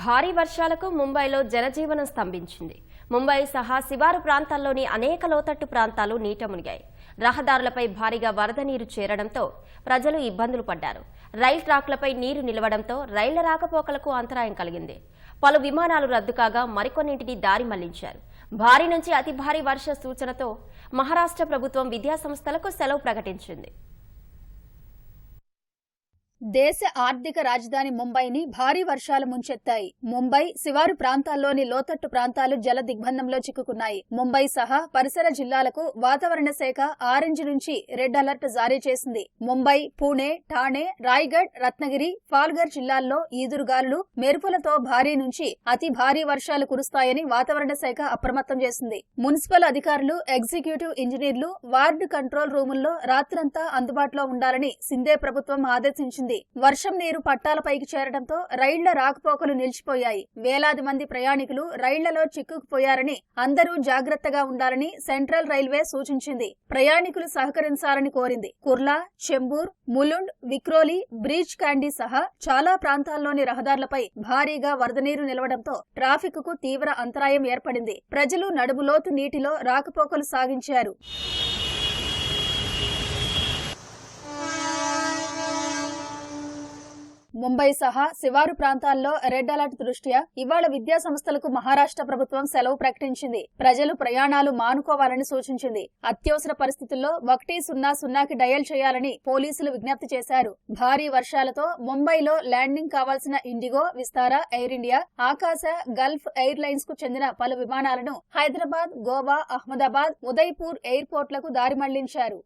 భారీ వర్షాలకు ముంబైలో జనజీవనం స్తంభించింది. ముంబై సహా శివారు ప్రాంతాల్లోని అనేక లోతట్టు ప్రాంతాలు నీట మునిగాయి. రహదారులపై భారీగా వరద నీరు చేరడంతో ప్రజలు ఇబ్బందులు పడ్డారు. రైల్ ట్రాక్లపై నీరు నిలవడంతో రైళ్ళ రాకపోకలకు అంతరాయం కలిగింది. పలు విమానాలు రద్దు కాగా మరికొన్నింటిని దారి మళ్ళించారు. భారీ నుంచి అతి భారీ వర్ష సూచనతో మహారాష్ట్ర ప్రభుత్వం విద్యాసంస్థలకు సెలవు ప్రకటించింది. దేశ ఆర్థిక రాజధాని ముంబైని భారీ వర్షాలు ముంచెత్తాయి. ముంబై శివారు ప్రాంతాల్లోని లోతట్టు ప్రాంతాలు జల దిగ్బంధంలో చిక్కుకున్నాయి. ముంబై సహా పరిసర జిల్లాలకు వాతావరణ శాఖ ఆరెంజ్ నుంచి రెడ్ అలర్ట్ జారీ చేసింది. ముంబై పూణే ఠాణే రాయ్గఢ్ రత్నగిరి ఫాల్గర్ జిల్లాల్లో ఈదురుగాలులు మెరుపులతో భారీ నుంచి అతి భారీ వర్షాలు కురుస్తాయని వాతావరణ శాఖ అప్రమత్తం చేసింది. మున్సిపల్ అధికారులు ఎగ్జిక్యూటివ్ ఇంజనీర్లు వార్డు కంట్రోల్ రూముల్లో రాత్రంతా అందుబాటులో ఉండాలని సిందే ప్రభుత్వం ఆదేశించింది. వర్షం నీరు పట్టాలపైకి చేరడంతో రైళ్ళ రాకపోకలు నిలిచిపోయాయి. వేలాది మంది ప్రయాణికులు రైళ్ళలో చిక్కుకుపోయారని అందరూ జాగ్రత్తగా ఉండాలని సెంట్రల్ రైల్వే సూచించింది. ప్రయాణికులు సహకరించాలని కోరింది. కుర్లా చెంబూర్ ములుండ్ విక్రోలి బ్రీచ్ క్యాండీ సహా చాలా ప్రాంతాల్లోని రహదారులపై భారీగా వరద నీరు నిలవడంతో ట్రాఫిక్కు తీవ్ర అంతరాయం ఏర్పడింది. ప్రజలు నడుములోతు నీటిలో రాకపోకలు సాగించారు. ముంబై సహా శివారు ప్రాంతాల్లో రెడ్ అలర్ట్ దృష్ట్యా ఇవాళ విద్యా సంస్థలకు మహారాష్ట్ర ప్రభుత్వం సెలవు ప్రకటించింది. ప్రజలు ప్రయాణాలు మానుకోవాలని సూచించింది. అత్యవసర పరిస్థితుల్లో ఒకటి సున్నా సున్నాకి డయల్ చేయాలని పోలీసులు విజ్ఞప్తి చేశారు. భారీ వర్షాలతో ముంబైలో ల్యాండింగ్ కావాల్సిన ఇండిగో విస్తారా ఎయిర్ ఇండియా ఆకాశ గల్ఫ్ ఎయిర్ లైన్స్కు చెందిన పలు విమానాలను హైదరాబాద్ గోవా అహ్మదాబాద్ ఉదయ్పూర్ ఎయిర్పోర్ట్లకు దారి మళ్ళించారు.